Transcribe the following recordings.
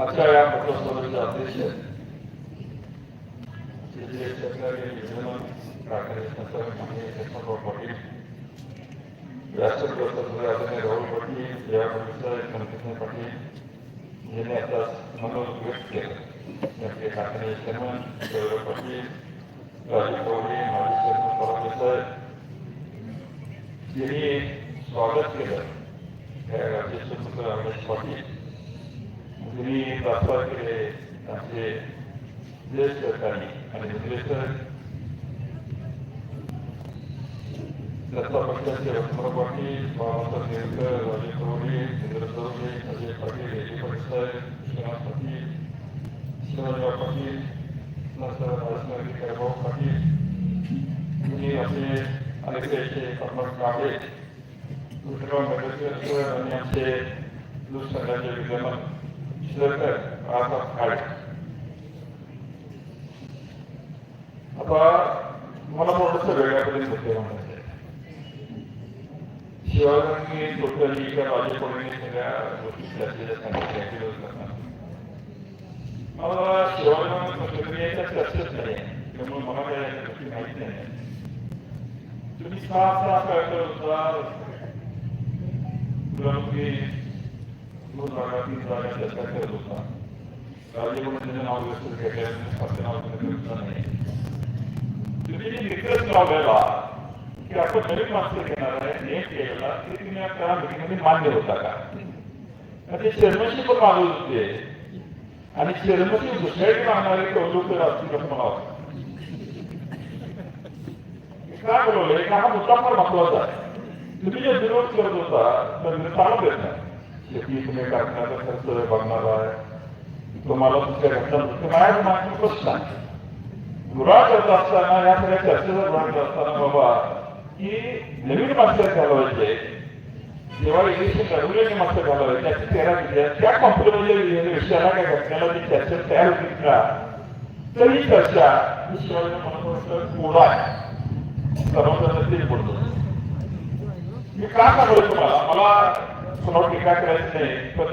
आजच्या या प्रकल्पाचे अध्यक्ष पाटील व्यासपीठ आदरणीय राहुल पाटील पाटील यांनी आता मनोज व्यक्त केलं याचे कारखाने चेअरमन गौरव पाटील राजू माजी चेअरमन यांनी स्वागत केलं त्या राज्याचे पुत्र रमेश पाटील तुम्ही प्रास्ताव केले आमचे ज्येष्ठ सरकारी आणि ज्येष्ठ दत्ता पक्षाचे रत्नराव पाटील बाबासाहेब नेरकर राजे कवडे चंद्र चौधरी अजय पाटील एजी पटसाहेब विश्वनाथ पाटील शिवाजीराव पाटील नंतर राजनगरी भाऊ पाटील तुम्ही आपले अनेकांचे कर्मठ कांबळे विक्रम मेडकेश्वर आणि आमचे दुसऱ्याचे विद्यमान शिरकर बाळासाहेब खाडे आता मला थोडस वेगळ्या पद्धतीने मुद्दे म्हणायचे शिवाजी टोटली किंवा राजे कोणी सगळ्या गोष्टी चर्चेच्या सांगितल्या की लोकांना मला शिवाजी प्रक्रियेच्या चर्चेच नाही त्यामुळे मला काही या गोष्टी माहिती नाही तुम्ही सहा सहा कळकर होता तुला दोन जागा चर्चा करत होता त्याचं नाव व्यवस्थित नाव घेतलं नाही तुम्ही निकष लावलेला की आपण नवीन मास्टर घेणार आहे नेम केलेला ते तुम्ही त्या मान्य होता का आणि ते चेअरमनशिप पण मागत होते आणि चेअरमनशिप दुसऱ्याकडे मागणारे कौतुकर असतील असं मला वाटतं काय बोलवलंय का हा मुद्दा फार महत्त्वाचा आहे तुम्ही जे विरोध करत होता तर मी चालू देत नाही शेतीने तुम्ही टाकण्याचा खर्च बघणार आहे? तुम्हाला तुमच्या घटना माझ्या मागणी प्रश्न आहे गुराळ करत असताना या सगळ्या चर्चेचा भाग असताना बाबा की नवीन मास्टर घालवायचे. जेव्हा इंग्लिश नवीन मास्टर घालवायचे त्याची तेरा विद्या त्या कंपनीमध्ये विषयाला काय घटनेला जी चर्चा तयार होती का? तर ही चर्चा ही शिवाजी महाराजांचा कोडा आहे सर्वांना बोलतो मी का सांगतो तुम्हाला? मला समोर टीका करायची नाही पण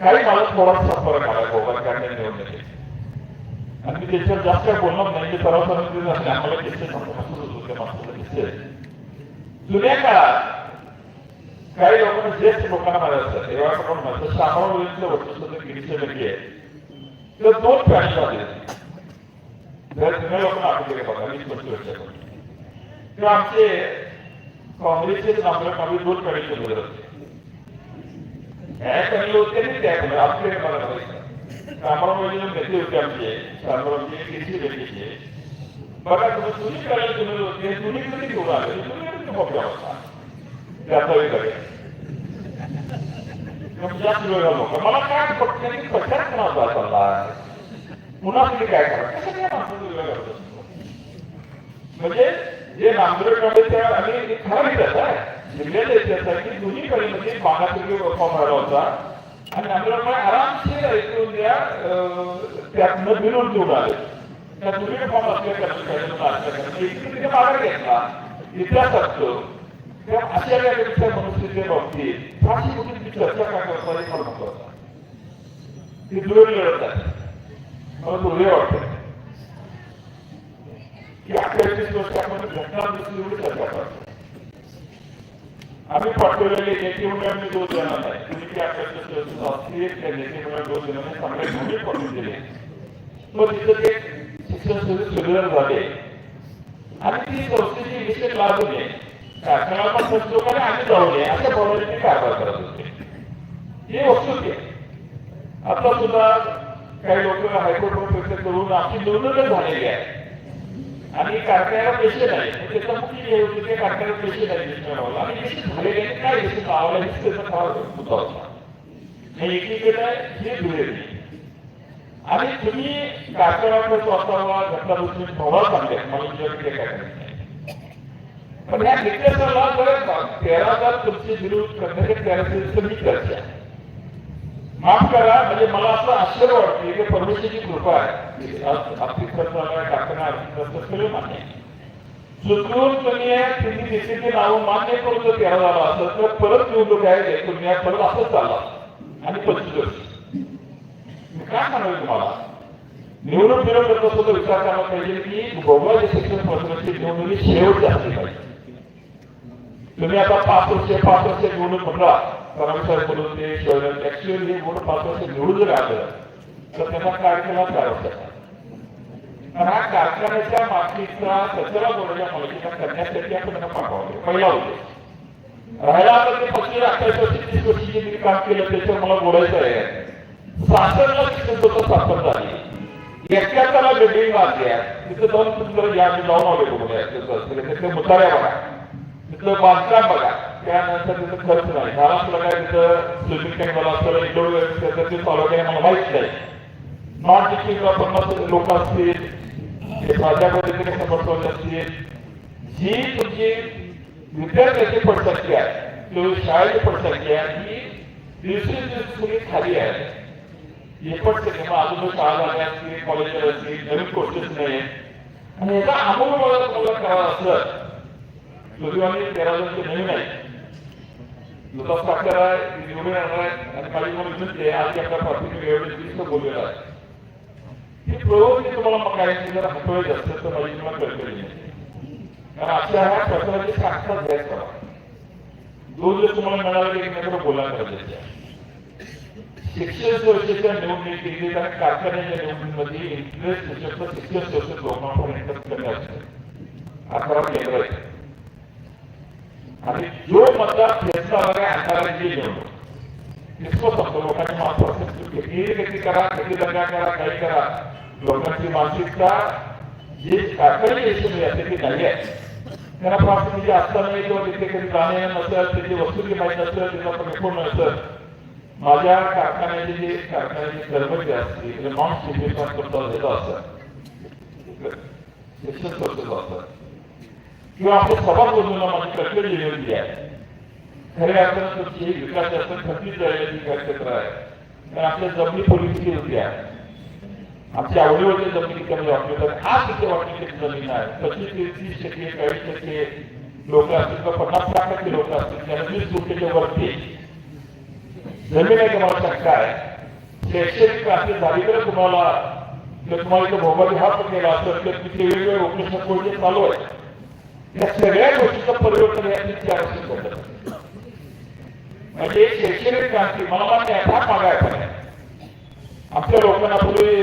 काही मला थोडासा फरक आला गोवा काढण्या निवडण्याचे आणि मी त्याच्यावर जास्त काही बोलणार नाही की सर्वसाधारण असते आम्हाला किस्से किस्से जुन्या काळात काही लोकांना ज्येष्ठ लोकांना मारायचं तेव्हा आपण म्हणतो शामरावचं वर्चस्व किरीचे लगे आहे. तर दोन फॅशन आले जर जुन्या लोकांना आठवले बघा वीस पंचवीस वर्षापूर्वी. किंवा आमचे काँग्रेसचे नामदार कमी दोन प्राणी बोलत होते ह्या कमी होते नाही त्या कमी आपले मला बघायचं कामामध्ये नेते होते आमचे शामरावचे किती व्यक्तीचे बघा तुम्ही तुम्ही करायला तुम्ही होते तुम्ही कधी घेऊन आले? तुम्ही कधी मोठ्या होता त्याचा वेळ जास्त वेळ झालो मला काय फक्त कशात कोणाचा चालला पुन्हा तुम्ही काय करा? म्हणजे जे नांदूरकडे त्या आणि खरं इतिहास आहे जिल्ह्याचा बागापूर्वी फॉर्म होता. आणि नांदूरकडे आरामशीर ऐकून द्या त्यातनं बिरून घेऊन आले. त्या दोन्ही फॉर्म असल्या म्हणजे तिथे मागे घेतला. इतिहास असतो. त्या अशा वेळेच्या मनस्थितीच्या बाबतीत फारशी मोठी चर्चा का करता हे मला महत्वाचं ती आहे मला वाटतं अठ्ठावीस वर्षामध्ये घटना दुसरी एवढी चर्चा करतो आम्ही पाठवलेले नेते म्हणून आम्ही दोन जणांना आहे तुम्ही ते अठ्ठावीस त्या नेते म्हणून दोन जणांना चांगले भूमी पाठवून दिले. मग तिथं ते शिक्षण सुरू सुधार झाले. आणि ती संस्थेची विषय लागू नये. शासनाला पण संस्थोकाने आम्ही जाऊ नये. अशा प्रमाणे कारभार करत होते. हे वस्तुस्थिती आहे आता सुद्धा काही लोक हायकोर्ट करून आमची दोन झालेली आहे. आणि कारखान्याला पैसे नाही. त्याचा मुख्य हे होते कारखान्याला पैसे नाही आणि पैसे झालेले काय पैसे त्याचा फार मुद्दा होता एकीकडे हे आणि तुम्ही कारखान्याकडे स्वतःला घटना दुसरी प्रभाव सांगले मला तुझ्याकडे काय करायचं पण ह्या निकषाला जर तेरा हजार तुमचे विरोध करण्याचे तेराशे मी चर्चा माफ करा म्हणजे मला असं आश्चर्य वाटते की परमेश्वरची कृपा आहे. आज आर्थिक टाकणं सगळं मान्य आहे. तुम्ही देशाचे नाव मान्य करून तेरा झाला तर परत निवडणूक आहे तुम्ही परत असंच चालला आणि पंचवीस काय म्हणावे तुम्हाला? निवडून फिरवून करत असतो विचार करायला पाहिजे की भोगवाचे शिक्षण प्रश्नाची निवडणुकी शेवटची असली पाहिजे. तुम्ही आता पाच वर्ष पाच वर्ष निवडून म्हणला परमेश्वर बोलून ते शिवाय ऍक्च्युअली हे निवडून पाच वर्ष निवडून जर आलं तर त्यांना कार्यक्रमात काय होतं हा कारखान्याच्या मागणीचा कचरा गोळ्या मालकीचा करण्यासाठी आपण त्यांना पाठवावे पहिला उद्देश राहिला आता ते पस्तीस अठ्ठावीस वर्ष तीस वर्ष जे मी काम केलं त्याच्यावर मला बोलायचं आहे सासरला शिक्षण होतं सासर झाली एकाला बिल्डिंग बांधली तिथं जाऊन तुमचं या मी जाऊन आले बघूया तिथं मुताऱ्या बघा तिथलं बांधकाम बघा त्यानंतर तिथं खर्च नाही. झाला काय तिथं स्विमिंग टँक मला असतं इंडोर त्याचं चालू आहे मला माहीत नाही. नॉन टीचिंग पन्नास लोक असतील. ते प्राध्यापक तिथे असतील जी तुमची विद्यार्थ्याची पडसंख्या आहे किंवा शाळेची पडसंख्या आहे ही दिवसेंदिवस सगळी खाली आहे. हे पण सगळे अजून शाळा झाल्या असतील कॉलेज असतील नवीन कोर्सेस नाही. आणि याचा अमूल मला तुम्हाला करावा असं आम्ही तेरा जणचे नवीन आहे. लता साखर आहे ती निवडून येणार आहे आणि काही म्हणून विनंती आहे आज आपल्या प्राथमिक वेळेवर दिवस बोललेलं आहे. ही प्रवृत्ती तुम्हाला मग काय जर हटवायची असेल तर माझी तुम्हाला कळकळी नाही. कारण अशा ह्या प्रकाराची साक्षात घ्यायचा दोन जर तुम्हाला मिळाला की एकमेकांना बोलायला पाहिजे. शिक्षण संस्थेच्या निवडणुकीत आणि कारखान्याच्या निवडणुकीमध्ये इंटरेस्ट शिक्षक शिक्षण संस्थेत लोकांपर्यंत इंटरेस्ट अकरा केंद्र आहे आणि जो मतदार फेसला वगैरे अंधाराची इसको लोकांची माणसं किती करा किती दंगा करा काही करा. लोकांची मानसिकता जी कारखानी देशामध्ये असते ती नाही आहे. त्यांना म्हणजे असताना किंवा तिथे कधी जाणे नसेल त्याची वस्तू माहीत नसेल त्याचा पण नसेल. माझ्या कारखान्याचे जे कारखान्याचे कर्मचारी असतील नॉन सिग्निफिकंट करता देत असतात असतात किंवा आपल्या सभा बोलून माझी प्रक्रिया लिहिलेली आहे खऱ्या अर्थानं तुमची ही विकास असं खर्चित झालेली क्षेत्र आहे कारण आपल्या जमिनी पोलिसी होती आहे आमच्या आवडीवरच्या जमिनी कमी वाटली तर आज तिथे वाटली जमीन आहे. पंचवीस ते तीस टक्के चाळीस टक्के लोक असतील किंवा पन्नास लाख टक्के लोक असतील त्यांना वीस गुंठेच्या वरती. जमीन आहे मला शंका आहे. शैक्षणिक क्रांती झाली तर तुम्हाला जर तुम्हाला इथं हा हात केला असेल तर तिथे वेगवेगळे उपलब्ध कोणते चालू आहे. या सगळ्या गोष्टीचं परिवर्तन या तीन चार वर्षात म्हणजे शैक्षणिक क्रांती मला मान्य आहे फार पण आपल्या लोकांना पूर्वी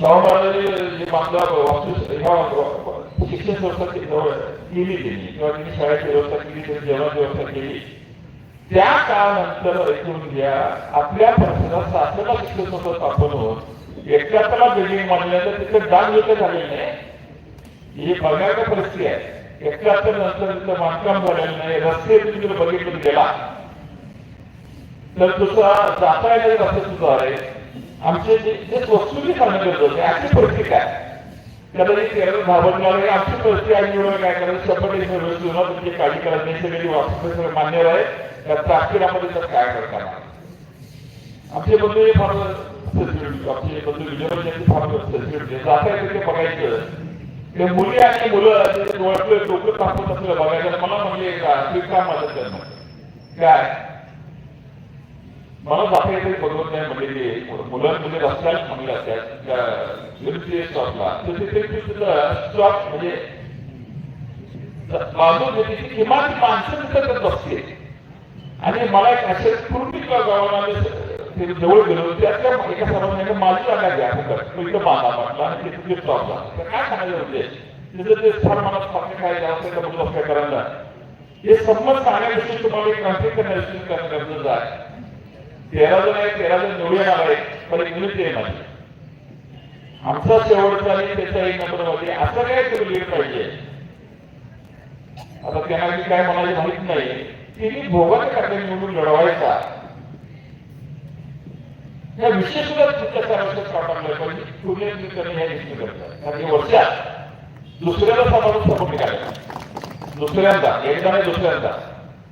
शाहू महाराजांनी जे बांधला वास्तू शिक्षण संस्था केली गेली किंवा त्यांनी शाळेची व्यवस्था केली त्यांनी जेवणाची व्यवस्था केली. त्या काळानंतर ऐकून घ्या आपल्या परिसरात शासनाला शिक्षण संस्था स्थापन होऊन एकाहत्तरला बिल्डिंग बांधल्यानंतर तिथे दान विकत झालेलं नाही. ही बघायला परिस्थिती आहे. एकाहत्तर नंतर तिथलं बांधकाम झालेलं नाही रस्ते तुम्ही जर बघितलं गेला. तर दुसरा जाता येणारे रस्ते सुद्धा आहे. आमचे जे जे वस्तुली करणं गरजेचं आहे अशी परिस्थिती आहे. त्याला घाबरणार आहे आमची परिस्थिती आहे निवडून काय करायचं? शंभर टक्के सर्व तुमची काळजी करायची नाही सगळी वास्तू मान्य आहे. त्या ताकदीमध्ये तर काय करणार आमचे बंधू हे फार sensitive, आमचे बंधू विजय फार sensitive. जाता येते ते बघायचं. हे मुली आणि मुलं ते डोकं लोक असलं बघायचं मला म्हणजे तुम्ही काय मदत करणार काय? मला जाता येते नाही म्हणजे ते मुलं मुली रस्त्यात म्हणले असतात विरुद्ध स्टॉपला तर म्हणजे तिथे स्टॉप म्हणजे बाजू देते किमान माणसं तिथं करत असते आणि मला एक असे पूर्वी गावाला ते जवळ गेलो त्यातल्या एका सर्वांना माझी जागा घ्या फुकट इथं बांधा म्हटलं आणि तिथे स्टॉपला तर काय सांगायचं म्हणजे तिथं ते फार मला पाणी काय जास्त का मुलं काय करायला हे संमत सांगण्याविषयी तुम्हाला एक क्रांती करण्याविषयी करणं गरजेचं आहे. तेरा जण आहे तेरा जण निवडून येणार आहे पण एक मुलीच येणार आमचा शेवटचा आणि त्याचा एक नंबरमध्ये असं काय तुम्ही लीड पाहिजे. आता त्यांना मी काय म्हणाले माहीत नाही. की मी भोगाच्या खात्या निवडून लढवायचा. या विषय सुद्धा तुमच्या पाहिजे पुणे करणे ह्या गोष्टी करतात. कारण वर्षात दुसऱ्याला समाजात सपोर्ट करायचा दुसऱ्यांदा एकदा नाही दुसऱ्यांदा.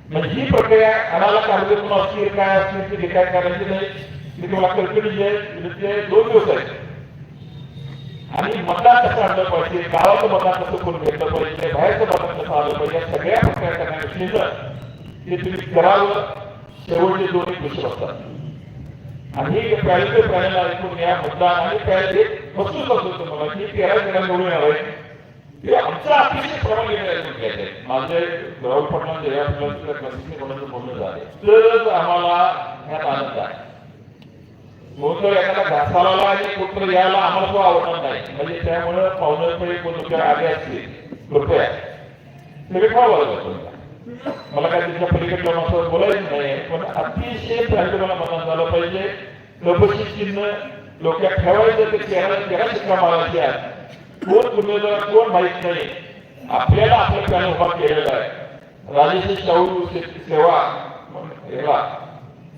म्हणजे ही प्रक्रिया अनाला कार्यक्रम असतील काय असतील ते जे काय करायचे नाही. मी तुम्हाला कल्पनी जे आहे, म्हणजे दोन दिवस आहेत. आणि मतदान कसं आणलं पाहिजे गावाचं मतदान कसं करून घेतलं पाहिजे बाहेरचं मतदान कसं आलं पाहिजे या सगळ्या प्रकारे करण्याविषयीचं ते तुम्ही करावं. शेवटचे दोन एक विषय असतात आणि हे पॅरेल ते ऐकून या मतदान आणि पॅरेल एक वस्तूच असतो तुम्हाला की तेरा जण निवडून यावं. आहे ते आमचं अतिशय प्रमाण ऐकून घ्यायचंय माझे राहुल फडणवीस जया फडणवीस कमिशनने कोणाचं बोलणं झाले. तरच आम्हाला ह्यात आनंद आहे. म्हणून एखादा घासाला आणि कुठं यायला आम्हाला तो आवडणार नाही. म्हणजे त्यामुळं पाहुणे कोण आले असतील कृपया. सगळे खावा लागलं मला काय त्याच्या पलीकडे कोणासोबत बोलायचं नाही. पण अतिशय प्रांतला मतदान झालं पाहिजे. लोकशी चिन्ह लोक ठेवायचं ते चेहरा चेहरा शिक्का मारायचे आहे. कोण उमेदवार कोण माहीत नाही. आपल्याला आपलं पॅनल उभा केलेला आहे. राजेश शाहू सेवा हेला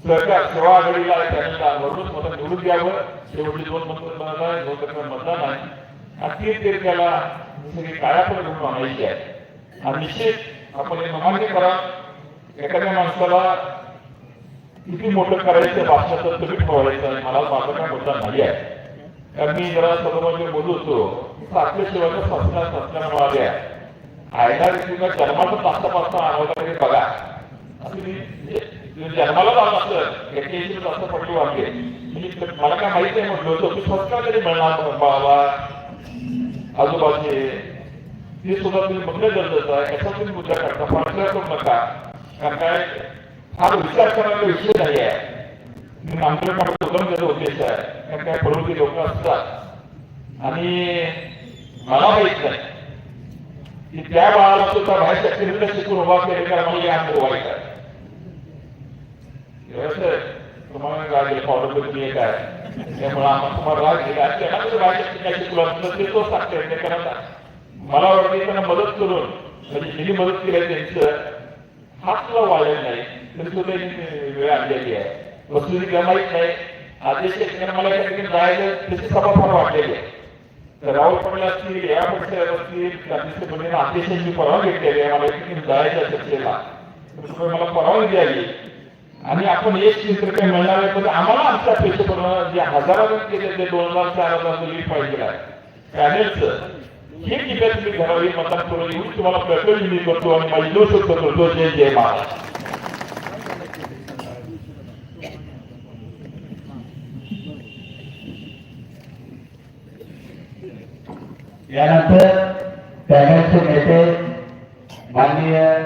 सरकार सेवा आघाडीला त्यांना वरूनच मत निवडून द्यावं. शेवटी दोन मतदान आहे दोन टक्के मतदान आहे. अखेर ते त्याला सगळी काळापड घेऊन आणायची आहे. आणि निश्चित आपण हे नमान्य करा. एखाद्या माणसाला किती मोठं करायचं भाषणाचं तुम्ही ठरवायचं आहे मला माझं काय मुद्दा नाही आहे. कारण मी जरा सदोमध्ये बोलू होतो सातल्याशिवायच्या ससना ससना मिळाले आयला व्यक्तीला जन्माचा पाचता पाचता आणवला तरी बघा. म्हणजे, म्हणजे जन्माला जाऊन असं एक्क्याऐंशी जास्त पडली वाटले. म्हणजे मला काय माहिती आहे म्हटलं तो संस्कार तरी मिळणार बाबा? आजूबाजूचे ते सुद्धा तुम्ही बघणं गरजेचं आहे. याचा तुम्ही मुद्दा करता फारसा करू नका. कारण काय? हा विचार करायला विषय नाही आहे. मी आमच्याकडे उदम त्याचा उद्देश आहे कारण काय? प्रवृत्ती लोक असतात. आणि मला माहीत नाही. की त्या बाळाला सुद्धा बाहेर शक्तीने शिकून उभा केलेला मला या वाईट आहे तुम्हाला काय फॉलो करून एक त्यामुळे आम्हाला तुम्हाला राग दिला त्यांना कसं बाहेर शक्ती काय शिकलो असतं. ते तोच साक्षर करत आहे. मला वाटते त्यांना मदत करून म्हणजे जिनी मदत केली त्यांचं हात सुद्धा वाढलेला नाही. तरी सुद्धा वेळ आणलेली आहे. वस्तुस्थिती काय नाही. आदेश मला त्या जायचं त्याची सभा फार वाढलेली आहे. तर राहुल पडला असतील या पक्षात असतील क्रांतीचे पडले आदेशाची परवानगी घेतलेली आहे. मला या ठिकाणी जायचं चर्चेला मला परवानगी द्यावी. आणि आपण एक चित्र काही मिळणार आहे तर आम्हाला आमच्या पेशेपणा जे हजारात केले ते दोन हजार चार हजार लीड पाहिजे. आहे पॅनेलचं हे ठिकाणी तुम्ही घरावरील मतदान करून येऊन तुम्हाला प्रकट मी करतो आणि माझी दोष करतो. जय जय महाराज. यानंतर पॅनलचे नेते माननीय